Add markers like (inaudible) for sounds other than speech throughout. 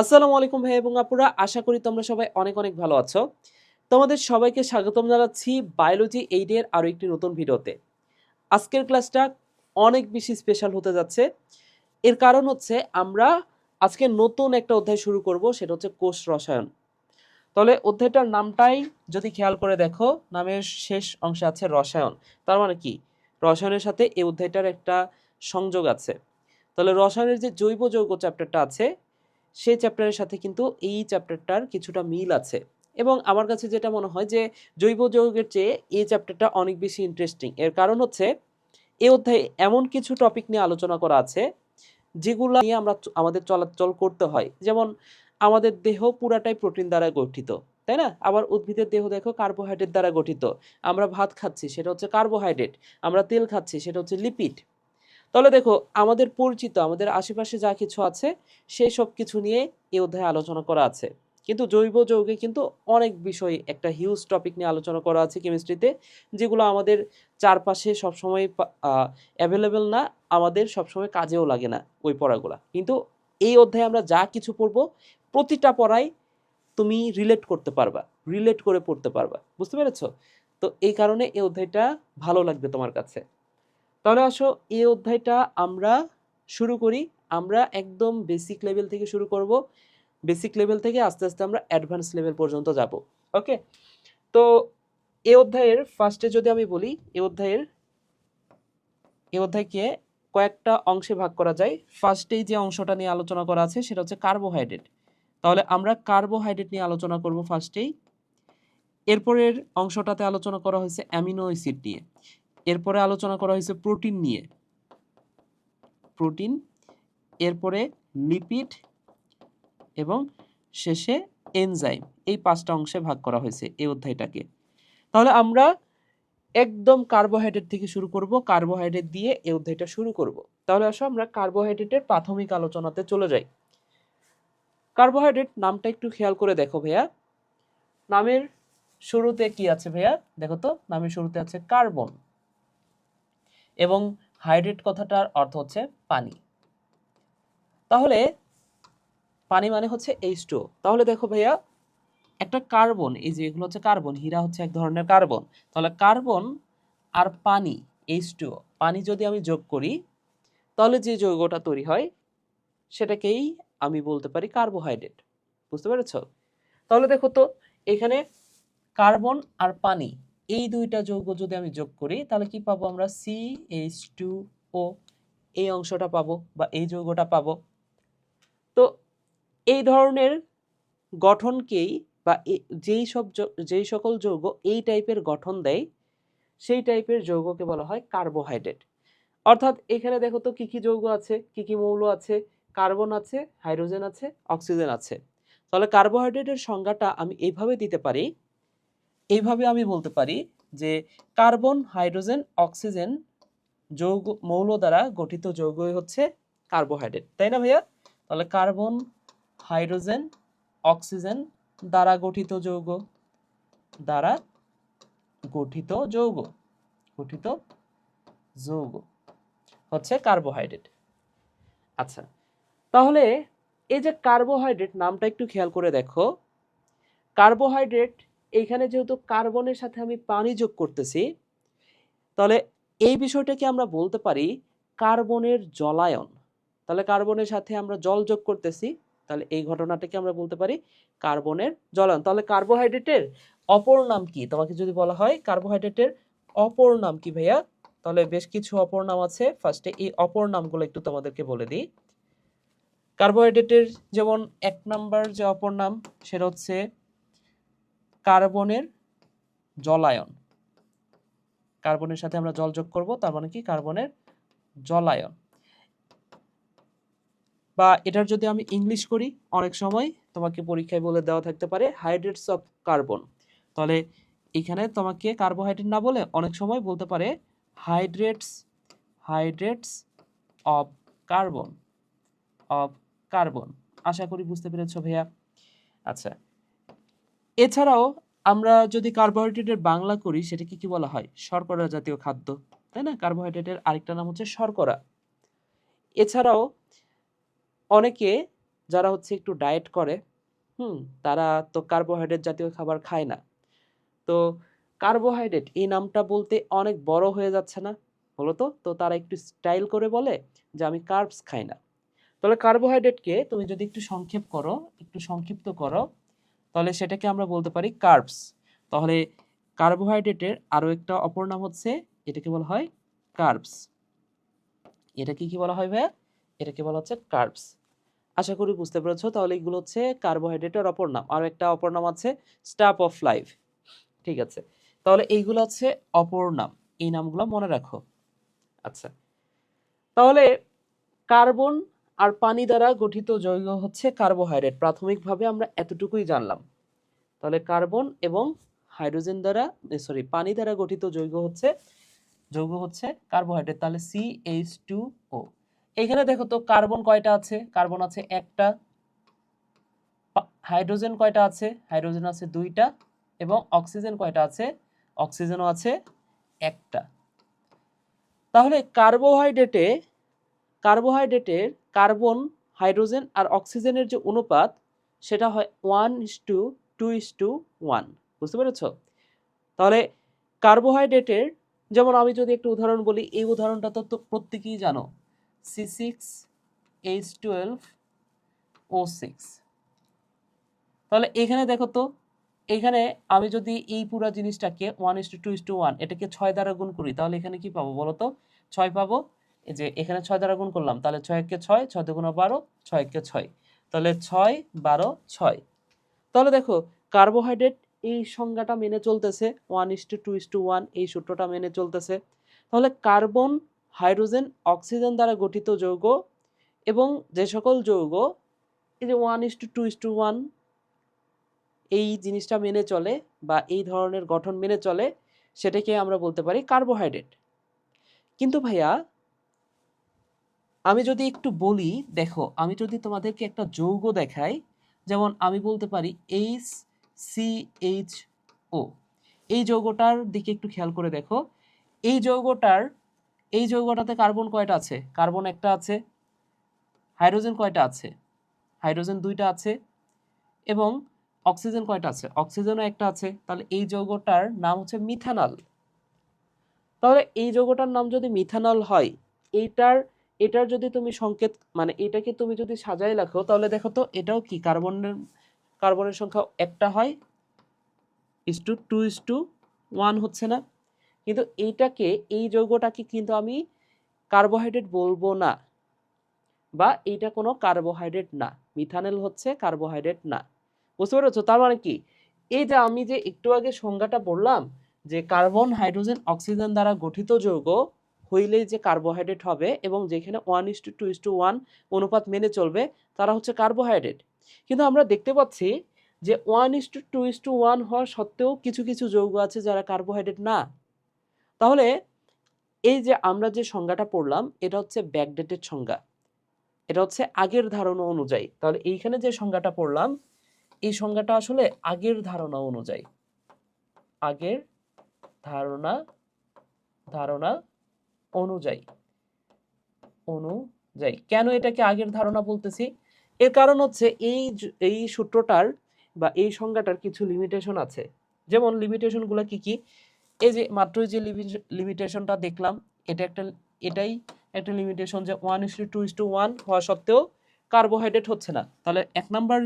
আসসালামু আলাইকুম ভাই এবং আপুরা, আশা করি তোমরা সবাই অনেক অনেক ভালো আছো। তোমাদের সবাইকে স্বাগতম জানাচ্ছি বায়োলজি এইডের আরও একটি নতুন ভিডিওতে। আজকের ক্লাসটা অনেক বেশি স্পেশাল হতে যাচ্ছে। এর কারণ হচ্ছে আমরা আজকে নতুন একটা অধ্যায় শুরু করব, সেটা হচ্ছে কোষ রসায়ন। তাহলে অধ্যায়টার নামটাই যদি খেয়াল করে দেখো, নামের শেষ অংশে আছে রসায়ন। তার মানে কি? রসায়নের সাথে এই অধ্যায়টার একটা সংযোগ আছে। তাহলে রসায়নের যে জৈব যৌগ চ্যাপ্টারটা আছে সেই চ্যাপ্টারের সাথে কিন্তু এই চ্যাপ্টারটার কিছুটা মিল আছে। এবং আমার কাছে যেটা মনে হয় যে, জৈব যৌগের চেয়ে এই চ্যাপ্টারটা অনেক বেশি ইন্টারেস্টিং এর কারণ হচ্ছে, এ অধ্যায়ে এমন কিছু টপিক নিয়ে আলোচনা করা আছে, যেগুলো নিয়ে আমরা আমাদের চলাচল করতে হয়। যেমন, আমাদের দেহ পুরাটাই প্রোটিন দ্বারা গঠিত, তাই না? আবার উদ্ভিদের দেহ দেখো কার্বোহাইড্রেট দ্বারা গঠিত। আমরা ভাত খাচ্ছি, সেটা হচ্ছে কার্বোহাইড্রেট আমরা তেল খাচ্ছি, সেটা হচ্ছে লিপিড তাহলে দেখো, আমাদের পরিচিত, আমাদের আশেপাশে যা কিছু আছে, সেই সব কিছু নিয়ে এই অধ্যায়ে আলোচনা করা আছে। কিন্তু জৈব যৌগে কিন্তু অনেক বিষয় একটা হিউজ টপিক নিয়ে আলোচনা করা আছে কেমিস্ট্রিতে যেগুলো আমাদের চারপাশে সবসময় অ্যাভেলেবেল না, আমাদের সবসময় কাজেও লাগে না ওই পড়াগুলো। কিন্তু এই অধ্যায়ে আমরা যা কিছু পড়ব, প্রতিটা পড়াই তুমি রিলেট করতে পারবা রিলেট করে পড়তে পারবা। বুঝতে পেরেছ? তো এই কারণে এই অধ্যায়টা ভালো লাগবে তোমার কাছে। তাহলে আসো, এই অধ্যায়টা আমরা শুরু করি। আমরা একদম বেসিক লেভেল থেকে শুরু করব। বেসিক লেভেল থেকে আস্তে আস্তে আমরা অ্যাডভান্স লেভেল পর্যন্ত যাব ওকে তো এই অধ্যায়ের ফার্স্টে যদি আমি বলি, এই অধ্যায়ের, এই অধ্যায়কে কয়েকটা অংশে ভাগ করা যায়। ফার্স্টেই যে অংশটা নিয়ে আলোচনা করা আছে, সেটা হচ্ছে কার্বোহাইড্রেট তাহলে আমরা কার্বোহাইড্রেট নিয়ে আলোচনা করব ফার্স্টেই এরপরের অংশটাতে আলোচনা করা হয়েছে অ্যামিনো অ্যাসিড নিয়ে। এরপরে আলোচনা করা হয়েছে প্রোটিন নিয়ে। প্রোটিন, এরপরে লিপিড এবং শেষে এনজাইম। এই পাঁচটা অংশে ভাগ করা হয়েছে এই অধ্যায়টাকে। তাহলে আমরা একদম কার্বোহাইড্রেট থেকে শুরু করব, কার্বোহাইড্রেট দিয়ে এই অধ্যায়টা শুরু করব। তাহলে আসো আমরা কার্বোহাইড্রেটের প্রাথমিক আলোচনাতে চলে যাই। কার্বোহাইড্রেট নামটা একটু খেয়াল করে দেখো ভাইয়া। নামের শুরুতে কি আছে ভাইয়া? দেখো তো, নামের শুরুতে আছে কার্বন। এবং হাইড্রেট কথাটার অর্থ হচ্ছে পানি। তাহলে পানি মানে হচ্ছে এইচ টু তাহলে দেখো ভাইয়া, একটা কার্বন, এই যে এগুলো হচ্ছে কার্বন, হীরা হচ্ছে এক ধরনের কার্বন। তাহলে কার্বন আর পানি এইচ টু পানি যদি আমি যোগ করি, তাহলে যে যৌগটা তৈরি হয়, সেটাকেই আমি বলতে পারি কার্বোহাইড্রেট। বুঝতে পেরেছ? তাহলে দেখো তো, এখানে কার্বন আর পানি এই দুইটা যৌগ যদি আমি যোগ করি, তাহলে কি পাবো আমরা? সি এইচ টু ও এই অংশটা পাবো বা এই যৌগটা পাবো। তো এই ধরনের গঠনকেই বা যেই সব যেই সকল যৌগ এই টাইপের গঠন দেয়, সেই টাইপের যৌগকে বলা হয় কার্বোহাইড্রেট। অর্থাৎ এখানে দেখো তো কী কী যৌগ আছে, কী কী মৌল আছে, কার্বন আছে, হাইড্রোজেন আছে, অক্সিজেন আছে। তাহলে কার্বোহাইড্রেটের সংজ্ঞাটা আমি এইভাবে দিতে পারি এইভাবে আমি বলতে পারি যে কার্বন, হাইড্রোজেন, অক্সিজেন যৌগ, মৌল দ্বারা গঠিত যৌগই হচ্ছে কার্বোহাইড্রেট। তাই না ভাইয়া? তাহলে কার্বন, হাইড্রোজেন, অক্সিজেন দ্বারা গঠিত যৌগ, দ্বারা গঠিত যৌগ গঠিত যৌগ হচ্ছে কার্বোহাইড্রেট। আচ্ছা তাহলে এই যে কার্বোহাইড্রেট নামটা একটু খেয়াল করে দেখো। কার্বোহাইড্রেট এইখানে যেহেতু কার্বনের সাথে আমি পানি যোগ করতেছি, তাহলে এই বিষয়টাকে আমরা বলতে পারি কার্বনের জলায়ন। তাহলে কার্বনের সাথে আমরা জল যোগ করতেছি, তাহলে এই ঘটনাটাকে আমরা বলতে পারি কার্বনের জলায়ন। তাহলে কার্বোহাইড্রেটের অপর নাম কি? তোমাকে যদি বলা হয় কার্বোহাইড্রেটের অপর নাম কি ভাইয়া? তাহলে বেশ কিছু অপর নাম আছে। ফার্স্টে এই অপর নামগুলো একটু তোমাদেরকে বলে দিই। কার্বোহাইড্রেটের যেমন এক নাম্বার যে অপর নাম, সেটা হচ্ছে কার্বনের জলায়ন। কার্বনের সাথে আমরা জল যোগ করব, তার মানে কি? কার্বনের জলায়ন। বা এটার যদি আমি ইংলিশ করি, অনেক সময় তোমাকে পরীক্ষায় বলে দেওয়া থাকতে পারে হাইড্রেটস অফ কার্বন। তাহলে এখানে তোমাকে কার্বোহাইড্রেট না বলে অনেক সময় বলতে পারে hydrates hydrates of carbon of carbon. আশা করি বুঝতে পেরেছ ভাইয়া। আচ্ছা এছাড়াও আমরা যদি কার্বোহাইড্রেটের বাংলা করি, সেটাকে কি বলা হয়? শর্করা জাতীয় খাদ্য, তাই না? কার্বোহাইড্রেটের আরেকটা নাম হচ্ছে শর্করা। এছাড়াও অনেকে যারা হচ্ছে একটু ডায়েট করে, হুম, তারা তো কার্বোহাইড্রেট জাতীয় খাবার খায় না। তো কার্বোহাইড্রেট এই নামটা বলতে অনেক বড় হয়ে যাচ্ছে না? হলো তো? তো তারা একটু স্টাইল করে বলে যে আমি কার্বস খাই না। তাহলে কার্বোহাইড্রেটকে তুমি যদি একটু সংক্ষেপ করো, একটু সংক্ষিপ্ত করো তাহলে সেটাকে আমরা বলতে পারি কার্বস। তাহলে কার্বোহাইড্রেটের আরও একটা অপর নাম হচ্ছে, এটাকে বলা হয় কার্বস। এটাকে কি বলা হয় ভাইয়া? এটাকে বলা হচ্ছে কার্বস। আশা করি বুঝতে পেরেছ। তাহলে এগুলো হচ্ছে কার্বোহাইড্রেটের অপর নাম। আরও একটা অপর নাম আছে স্টাপ অফ লাইফ। ঠিক আছে। তাহলে এইগুলো হচ্ছে অপর নাম। এই নামগুলো মনে রাখো। আচ্ছা। তাহলে কার্বন আর পানি দ্বারা গঠিত যৌগ হচ্ছে কার্বোহাইড্রেট। প্রাথমিকভাবে আমরা এতটুকুই জানলাম। তাহলে কার্বন এবং হাইড্রোজেন দ্বারা সরি, পানি দ্বারা গঠিত যৌগ হচ্ছে যৌগ হচ্ছে কার্বোহাইড্রেট। তাহলে সি এইচ টু ও এখানে দেখো তো কার্বন কয়টা আছে? কার্বন আছে একটা হাইড্রোজেন কয়টা আছে? হাইড্রোজেন আছে দুইটা এবং অক্সিজেন কয়টা আছে? অক্সিজেনও আছে একটা। তাহলে কার্বোহাইড্রেটে, কার্বোহাইড্রেটের কার্বন, হাইড্রোজেন আর অক্সিজেনের যে অনুপাত, সেটা হয় one is two two is two one. বুঝতে পেরেছ? তাহলে কার্বোহাইড্রেটের, যেমন আমি যদি একটু উদাহরণ বলি, এই উদাহরণটা তো প্রত্যেকেই জানো। C six H twelve O six তাহলে এখানে দেখো তো, এখানে আমি যদি এই পুরো জিনিসটাকে one is two two is two one, এটাকে ছয় দ্বারা গুণ করি, তাহলে এখানে কি পাবো বলো তো? ছয় পাবো। যে এখানে ছয় দ্বারা গুণ করলাম, তাহলে ছয় একে ছয় ছয় দুগুণ বারো, ছয় একে ছয়। তাহলে ছয়, বারো, ছয়। তাহলে দেখো কার্বোহাইড্রেট এই সংজ্ঞাটা মেনে চলতেছে one is two two is two one এই সূত্রটা মেনে চলতেছে। তাহলে কার্বন হাইড্রোজেন অক্সিজেন দ্বারা গঠিত যৌগ এবং যে সকল যৌগ, এই যে one is two two is two one এই জিনিসটা মেনে চলে বা এই ধরনের গঠন মেনে চলে, সেটাকে আমরা বলতে পারি কার্বোহাইড্রেট কিন্তু ভাইয়া আমি যদি একটু বলি, দেখো, আমি যদি তোমাদেরকে একটা যৌগ দেখাই, যেমন আমি বলতে পারি এইচ সি এইচ ও এই যৌগটার দিকে একটু খেয়াল করে দেখো। এই যৌগটার, এই যৌগটাতে কার্বন কয়টা আছে? কার্বন একটা আছে, হাইড্রোজেন কয়টা আছে? হাইড্রোজেন দুইটা আছে, এবং অক্সিজেন কয়টা আছে? অক্সিজেনও একটা আছে। তাহলে এই যৌগটার নাম হচ্ছে মিথানল। তাহলে এই যৌগটার নাম যদি মিথানল হয়, এইটার এটার যদি তুমি সংকেত মানে এটাকে তুমি যদি সাজাই রাখো, তাহলে দেখো তো এটাও কি? কার্বনের কার্বনের সংখ্যা একটা হয় is two two is two one হচ্ছে না। কিন্তু এইটাকে, এই যৌগটাকে কিন্তু আমি কার্বোহাইড্রেট বলব না। বা এইটা কোনো কার্বোহাইড্রেট না। মিথানেল হচ্ছে কার্বোহাইড্রেট না। বুঝতে পেরেছ? তার মানে কি? এই যে আমি যে একটু আগে সংজ্ঞাটা বললাম, যে কার্বন হাইড্রোজেন অক্সিজেন দ্বারা গঠিত যৌগ হইলেই যে কার্বোহাইড্রেট হবে এবং যেখানে one is two two is two one অনুপাত মেনে চলবে, তারা হচ্ছে কার্বোহাইড্রেট কিন্তু আমরা দেখতে পাচ্ছি যে one is two two is two one হওয়া সত্ত্বেও কিছু কিছু যৌগ আছে যারা কার্বোহাইড্রেট না। তাহলে এই যে আমরা যে সংজ্ঞাটা পড়লাম, এটা হচ্ছে ব্যাকডেটেড সংজ্ঞা। এটা হচ্ছে আগের ধারণা অনুযায়ী। তাহলে এইখানে যে সংজ্ঞাটা পড়লাম, এই সংজ্ঞাটা আসলে আগের ধারণা অনুযায়ী। আগের ধারণা ধারণা অনুযায়ী। অনুযায়ী। কেন এটাকে আগের ধারণা বলতেছি? এর কারণ হচ্ছে এই এই সূত্রটার বা এই সংজ্ঞাটার কিছু লিমিটেশন আছে। যেমন লিমিটেশনগুলো কি কি? এই যে মাত্রই যে লিমিটেশনটা দেখলাম, এটা একটা, এটাই একটা লিমিটেশন যে one is two is two one হওয়া সত্ত্বেও কার্বোহাইড্রেট হচ্ছে না। তাহলে এক নাম্বার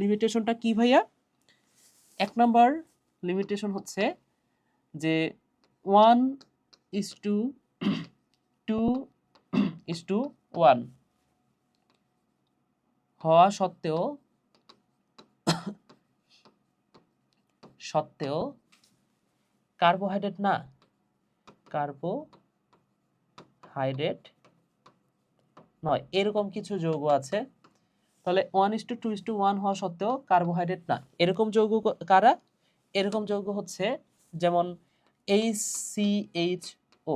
লিমিটেশনটা কি ভাইয়া? এক নাম্বার লিমিটেশন হচ্ছে যে one is two two is two one হওয়া সত্ত্বেও (clears throat) সত্ত্বেও কার্বোহাইড্রেট না। কার্বোহাইড্রেট নয়। এরকম কিছু যৌগ আছে। তাহলে one is two two is two one হওয়া সত্ত্বেও কার্বোহাইড্রেট না। এরকম যৌগ কারা? এরকম যৌগ হচ্ছে যেমন এইচ সি এইচ ও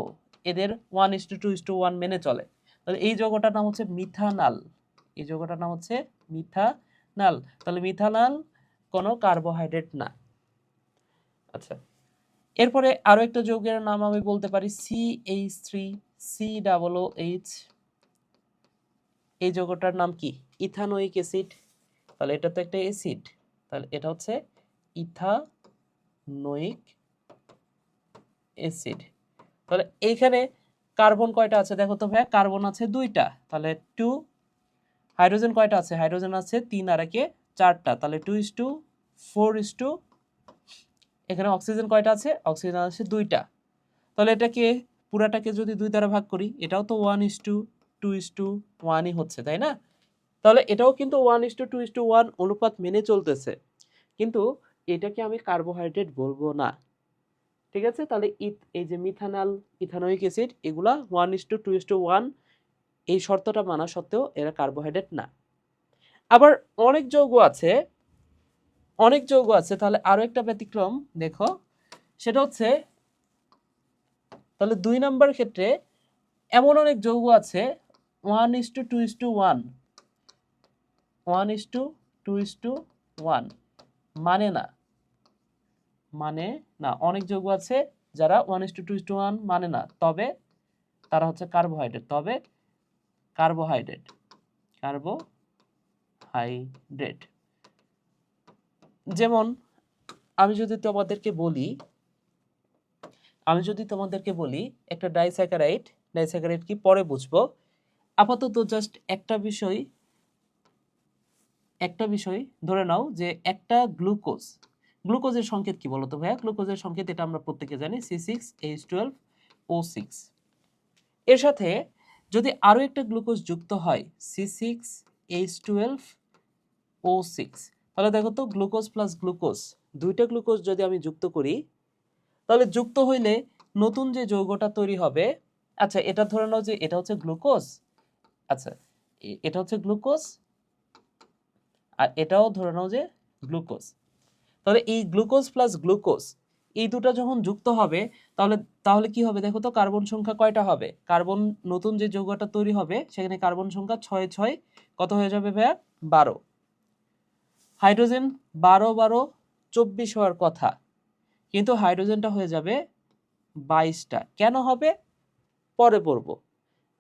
এদের one is two two is two one মেনে চলে। তাহলে এই যৌগটার নাম হচ্ছে মিথানাল। এই যৌগটার নাম হচ্ছে মিথানাল। তাহলে মিথানাল কোনো কার্বোহাইড্রেট না। আচ্ছা এরপরে আরও একটা যৌগের নাম আমি বলতে পারি C H three C double H এই যৌগটার নাম কি? Ethanoic acid. তাহলে এটা তো একটা অ্যাসিড। তাহলে এটা হচ্ছে ইথানোয়িক অ্যাসিড। তাহলে এইখানে কার্বন কয়টা আছে দেখো তো ভাইয়া? কার্বন আছে দুইটা। তাহলে টু হাইড্রোজেন কয়টা আছে? হাইড্রোজেন আছে তিন আর একে চারটা। তাহলে two is two four is two এখানে অক্সিজেন কয়টা আছে? অক্সিজেন আছে দুইটা। তাহলে এটাকে, পুরাটাকে যদি দুই দ্বারা ভাগ করি, এটাও তো one is two two is two ওয়ানই হচ্ছে, তাই না? তাহলে এটাও কিন্তু one is two two is two one অনুপাত মেনে চলতেছে। কিন্তু এটাকে আমি কার্বোহাইড্রেট বলব না। ঠিক আছে? তাহলে ইথ, এই যে মিথানল, ইথানোয়িক অ্যাসিড, এগুলা one is two two is two one এই শর্তটা মানা সত্ত্বেও এরা কার্বোহাইড্রেট না। আবার অনেক যৌগ আছে, অনেক যৌগ আছে, তাহলে আরও একটা ব্যতিক্রম দেখো। সেটা হচ্ছে, তাহলে দুই নম্বর ক্ষেত্রে এমন অনেক যৌগ আছে one is two two is two one one is two two is two one মানে না। মানে না, অনেক যৌগ আছে যারা one is two two is two one মানে না, তবে তারা হচ্ছে কার্বোহাইড্রেট তবে কার্বোহাইড্রেট কার্বোহাইড্রেট যেমন, আমি যদি তোমাদেরকে বলি, আমি যদি তোমাদেরকে বলি একটা ডাইস্যাকারাইড ডাইস্যাকারাইড কি পরে বুঝব? আপাতত জাস্ট একটা বিষয় একটা বিষয় ধরে নাও যে একটা গ্লুকোজ গ্লুকোজের সংকেত কি বলতো ভাইয়া? গ্লুকোজের সংকেত এটা আমরা প্রত্যেকে জানি C six H twelve O six এর সাথে যদি আরও একটা গ্লুকোজ যুক্ত হয় C six H twelve O six তাহলে দেখো তো গ্লুকোজ প্লাস গ্লুকোজ, দুইটা গ্লুকোজ যদি আমি যুক্ত করি, তাহলে যুক্ত হইলে নতুন যে যৌগটা তৈরি হবে আচ্ছা এটা ধরে নাও যে এটা হচ্ছে গ্লুকোজ আচ্ছা এটা হচ্ছে গ্লুকোজ, আর এটাও ধরে নাও যে গ্লুকোজ। তাহলে এই গ্লুকোজ প্লাস গ্লুকোজ, এই দুটো যখন যুক্ত হবে, তাহলে তাহলে কি হবে দেখো তো? কার্বন সংখ্যা কয়টা হবে? কার্বন, নতুন যে যৌগটা তৈরি হবে, সেখানে কার্বন সংখ্যা ছয় ছয়, কত হয়ে যাবে ভাইয়া? বারো। হাইড্রোজেন বারো বারো, চব্বিশ হওয়ার কথা। কিন্তু হাইড্রোজেনটা হয়ে যাবে বাইশটা। কেন হবে? পরে পড়ব।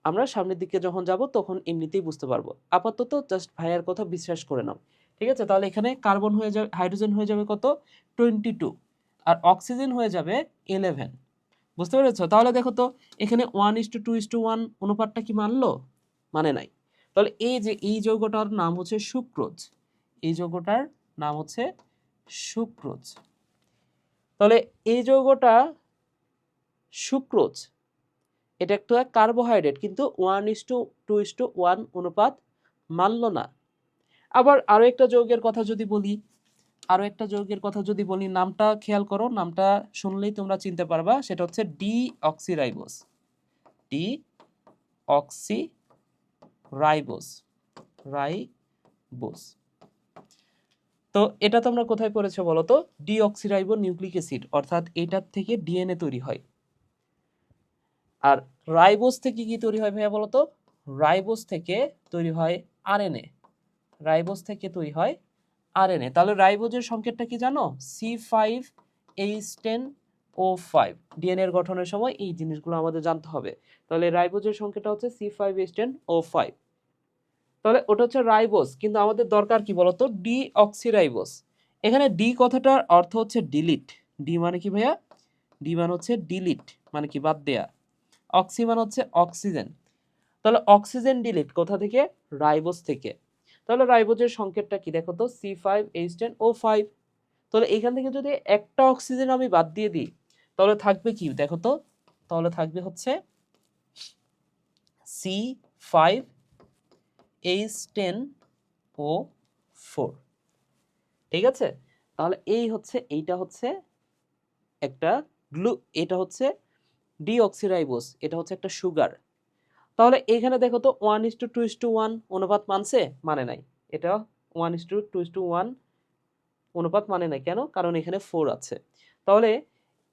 আমরা সামনের দিকে যখন যাব, তখন এমনিতেই বুঝতে পারব। আপাতত জাস্ট ভাইয়ার কথা বিশ্বাস করে নাও। ঠিক আছে? তাহলে এখানে কার্বন হয়ে যাবে, হাইড্রোজেন হয়ে যাবে কত? Twenty two. আর অক্সিজেন হয়ে যাবে ইলেভেন। বুঝতে পেরেছ? তাহলে দেখো তো, এখানে one is two two is two one অনুপাতটা কি মানলো? মানে নাই। তাহলে এই যে, এই যৌগটার নাম হচ্ছে সুক্রোজ। এই যৌগটার নাম হচ্ছে সুক্রোজ। তাহলে এই যৌগটা সুক্রোজ। এটা একটা কার্বোহাইড্রেট কিন্তু one is two two is two one অনুপাত মানল না। আবার আরও একটা যৌগের কথা যদি বলি, আরও একটা যৌগের কথা যদি বলি, নামটা খেয়াল করো, নামটা শুনলেই তোমরা চিনতে পারবা, সেটা হচ্ছে deoxyribose deoxyribose. Ribose তো এটা তোমরা কোথায় পড়েছো বলো তো? ডিঅক্সিরাইবো নিউক্লিক অ্যাসিড অর্থাৎ এটার থেকে ডিএনএ তৈরি হয়। আর রাইবোস থেকে কি তৈরি হয় ভাইয়া বলো তো? রাইবোস থেকে তৈরি হয় আরএনএ। রাইবোস থেকে তৈরি হয় আরএনএ। তাহলে রাইবোজের সংকেতটা কি জানো? C five H ten O five. DNA এর গঠনের সময় এই জিনিসগুলো আমাদের জানতে হবে। তাহলে রাইবোজের সংকেতটা হচ্ছে C five H ten O five. তাহলে ওটা হচ্ছে রাইবোস কিন্তু আমাদের দরকার কি বলতো? ডি অক্সিরাইবোস এখানে ডি কথাটার অর্থ হচ্ছে ডিলিট। ডি মানে কি ভাইয়া? ডি মানে হচ্ছে ডিলিট মানে কি বাদ দেয়া। অক্সি মানে হচ্ছে অক্সিজেন। তাহলে অক্সিজেন ডিলিট কোথা থেকে? রাইবোস থেকে। তাহলে রাইবোজের সংকেতটা কি? দেখো তো C five H ten O five তাহলে এখান থেকে যদি একটা অক্সিজেন আমি বাদ দিয়ে দিই, তাহলে থাকবে কি? দেখো তো, তাহলে থাকবে হচ্ছে C five H ten O four ঠিক আছে? তাহলে এই হচ্ছে, এইটা হচ্ছে একটা গ্লু, এটা হচ্ছে ডিঅক্সিরাইবোস এটা হচ্ছে একটা সুগার। তাহলে এখানে দেখো তো one is two two is two one অনুপাত মানছে মানে নাই। এটা one is two two is two one অনুপাত মানে নাই কেন? কারণ এখানে ফোর আছে। তাহলে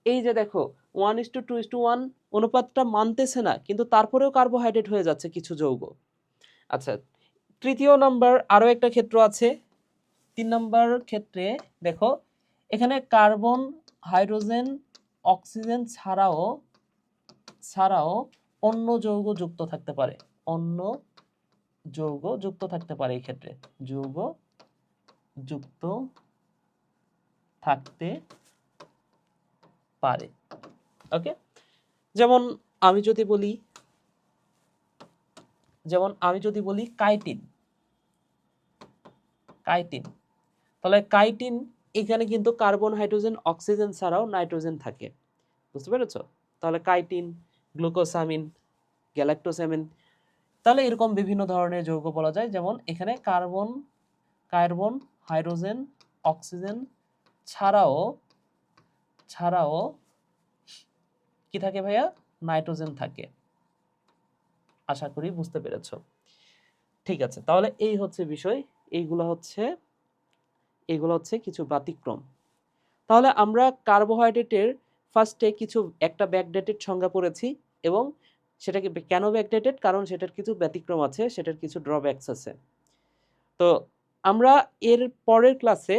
এই যে দেখো one is two two is two one অনুপাতটা মানতেছে না, কিন্তু তারপরেও কার্বোহাইড্রেট হয়ে যাচ্ছে কিছু যৌগ। আচ্ছা তৃতীয় নাম্বার আরও একটা ক্ষেত্র আছে। তিন নাম্বার ক্ষেত্রে দেখো, এখানে কার্বন হাইড্রোজেন অক্সিজেন ছাড়াও ছাড়াও অন্য যৌগ যুক্ত থাকতে পারে। অন্য যৌগ যুক্ত থাকতে পারে এই ক্ষেত্রে যৌগ যুক্ত থাকতে পারে। ওকে? যেমন আমি যদি বলি, যেমন আমি যদি বলি কাইটিন। কাইটিন। তাহলে কাইটিন এখানে কিন্তু কার্বন, হাইড্রোজেন, অক্সিজেন ছাড়াও নাইট্রোজেন থাকে। বুঝতে পেরেছ? তাহলে কাইটিন গ্লুকোসামিন, গ্যালাক্টোসামিন, তাহলে এরকম বিভিন্ন ধরনের যৌগ বলা যায়। যেমন এখানে কার্বন কার্বন, হাইড্রোজেন, অক্সিজেন ছাড়াও ছাড়াও কি থাকে ভাইয়া? নাইট্রোজেন থাকে। আশা করি বুঝতে পেরেছ। ঠিক আছে, তাহলে এই হচ্ছে বিষয়। এইগুলো হচ্ছে, এগুলো হচ্ছে কিছু ব্যতিক্রম। তাহলে আমরা কার্বোহাইড্রেটের ফার্স্টে কিছু একটা ব্যাকডেটেড সংজ্ঞা পড়েছি এবং সেটাকে কেন ব্যাকডেটেড কারণ সেটার কিছু ব্যতিক্রম আছে, সেটার কিছু ড্রব্যাকস আছে। তো আমরা এর পরের ক্লাসে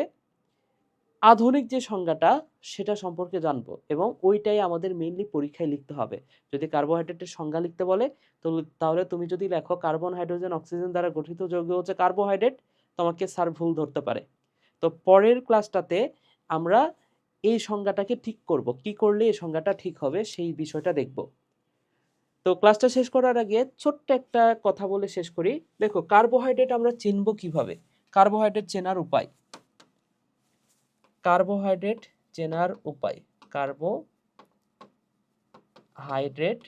আধুনিক যে সংজ্ঞাটা, সেটা সম্পর্কে জানব এবং ওইটাই আমাদের মেইনলি পরীক্ষায় লিখতে হবে। যদি কার্বোহাইড্রেটের সংজ্ঞা লিখতে বলে, তো তাহলে তুমি যদি লেখো কার্বন হাইড্রোজেন অক্সিজেন দ্বারা গঠিত যৌগ হচ্ছে কার্বোহাইড্রেট তোমাকে স্যার ভুল ধরতে পারে। তো পরের ক্লাসটাতে আমরা এই সংজ্ঞাটাকে ঠিক করব। কি করলে এই সংজ্ঞাটা ঠিক হবে সেই বিষয়টা দেখব। তো ক্লাসটা শেষ করার আগে ছোট্ট একটা কথা বলে শেষ করি। দেখো কার্বোহাইড্রেট আমরা চিনব কীভাবে? কার্বোহাইড্রেট চেনার উপায়। কার্বোহাইড্রেট চেনার উপায়। কার্বো হাইড্রেট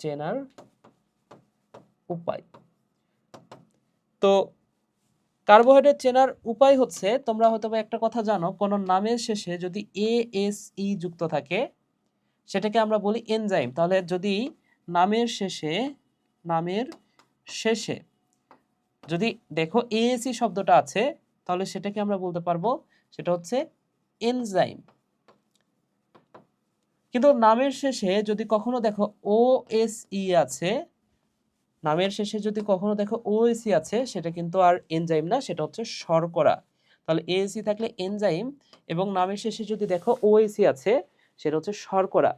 চেনার উপায়। তো কার্বোহাইড্রেট চেনার উপায় হচ্ছে, তোমরা হয়তো একটা কথা জানো, কোনো নামের শেষে যদি এ এস ই যুক্ত থাকে, সেটাকে আমরা বলি এনজাইম তাহলে যদি নামের শেষে নামের শেষে যদি দেখো এএসি শব্দটা আছে, তাহলে সেটাকে আমরা বলতে পারব, সেটা হচ্ছে এনজাইম কিন্তু নামের শেষে যদি কখনো দেখো ও এস ই আছে নামের শেষে যদি কখনো দেখো ওএসি আছে, সেটা কিন্তু আর এনজাইম না, সেটা হচ্ছে শর্করা। তাহলে এএসি থাকলে এনজাইম এবং নামের শেষে যদি দেখো ওএসি আছে, সেটা হচ্ছে শর্করা।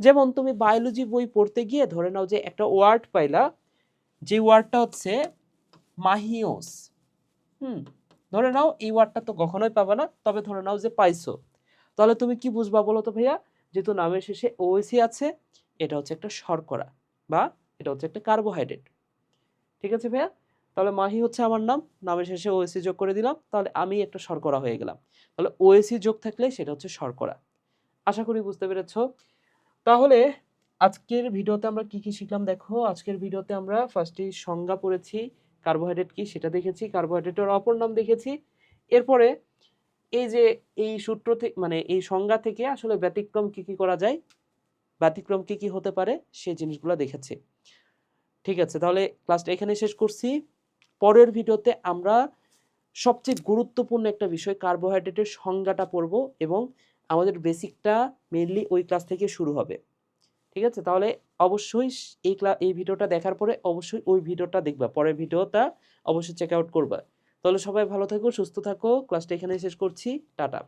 যেমন তুমি বায়োলজি বই পড়তে গিয়ে ধরে নাও যে একটা ওয়ার্ড পাইলা, যে ওয়ার্ডটা হচ্ছে মাহিওস। হুম, ধরে নাও এই ওয়ার্ডটা তো কখনোই পাবে না, তবে ধরে নাও যে পাইছো। তাহলে তুমি কি বুঝবা বলো তো ভাইয়া? যেহেতু নামের শেষে ওএসি আছে, এটা হচ্ছে একটা শর্করা বা এটা হচ্ছে একটা কার্বোহাইড্রেট ঠিক আছে ভাইয়া? তাহলে মাহি হচ্ছে আমার নাম, নামের শেষে ওএসি যোগ করে দিলাম, তাহলে আমি একটা শর্করা হয়ে গেলাম। তাহলে ওএসি যোগ থাকলে সেটা হচ্ছে শর্করা। আশা করি বুঝতে পেরেছ? তাহলে আজকের ভিডিওতে আমরা কি কি শিখলাম দেখো? আজকের ভিডিওতে আমরা ফার্স্টেই সংজ্ঞা পড়েছি কার্বোহাইড্রেট কি সেটা দেখেছি কার্বোহাইড্রেটের অপর নাম দেখেছি। এরপরে এই যে এই সূত্র থেকে মানে এই সংজ্ঞা থেকে আসলে ব্যতিক্রম কি কি করা যায়? ব্যতিক্রম কি কি হতে পারে? সেই জিনিসগুলো দেখেছি। ঠিক আছে, তাহলে ক্লাসটা এখানে শেষ করছি। পরের ভিডিওতে আমরা সবচেয়ে গুরুত্বপূর্ণ একটা বিষয় কার্বোহাইড্রেটের সংজ্ঞাটা পড়ব এবং আমাদের বেসিকটা মেনলি ওই ক্লাস থেকে শুরু হবে। ঠিক আছে, তাহলে অবশ্যই এই ক্লা এই ভিডিওটা দেখার পরে অবশ্যই ওই ভিডিওটা দেখবা, পরের ভিডিওটা অবশ্যই চেক আউট করবা। তাহলে সবাই ভালো থাকো, সুস্থ থাকো ক্লাসটা এখানে শেষ করছি, টাটা।